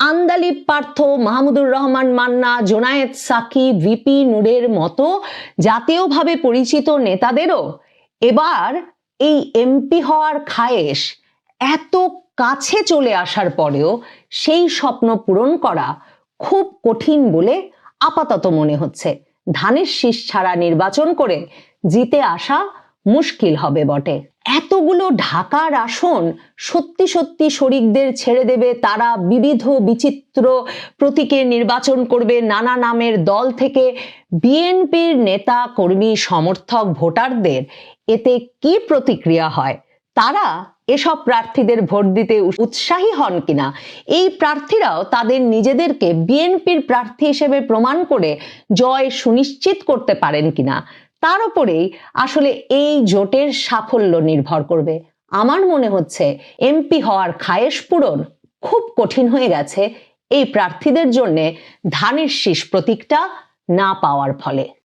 Andalib Partha, Mahmudur Rahman Manna, Zonayed Saki, VP নুরের মতো জাতীয়ভাবে পরিচিত নেতাদেরও এবার এই এমপি হওয়ার খায়েশ এত কাছে চলে আসার পরেও সেই স্বপ্ন পূরণ করা খুব কঠিন বলে আপাতত মনে হচ্ছে। ধানের শীষ ছাড়া নির্বাচন করে জিতে আসা মুশকিল হবে বটে। এতগুলো ঢাকার আসন সত্যি সত্যি শরিকদের ছেড়ে দেবে, তারা বিবিধ বিচিত্র প্রতীকে নির্বাচন করবে, নানা নামের দল থেকে। বিএনপির নেতা, কর্মী, সমর্থক, ভোটারদের এতে কি প্রতিক্রিয়া হয়? তারা এসব প্রার্থীদের ভোট দিতে উৎসাহী হন কিনা? এই প্রার্থীরাও তাদের নিজেদেরকে বিএনপির প্রার্থী হিসেবে প্রমাণ করে জয় সুনিশ্চিত করতে পারেন কিনা? তার উপরেই আসলে এই জোটের সাফল্য নির্ভর করবে। আমার মনে হচ্ছে এমপি হওয়ার খায়েশ পূরণ খুব কঠিন হয়ে গেছে এই প্রার্থীদের জন্যে ধানের শীষ প্রতীকটা না পাওয়ার ফলে।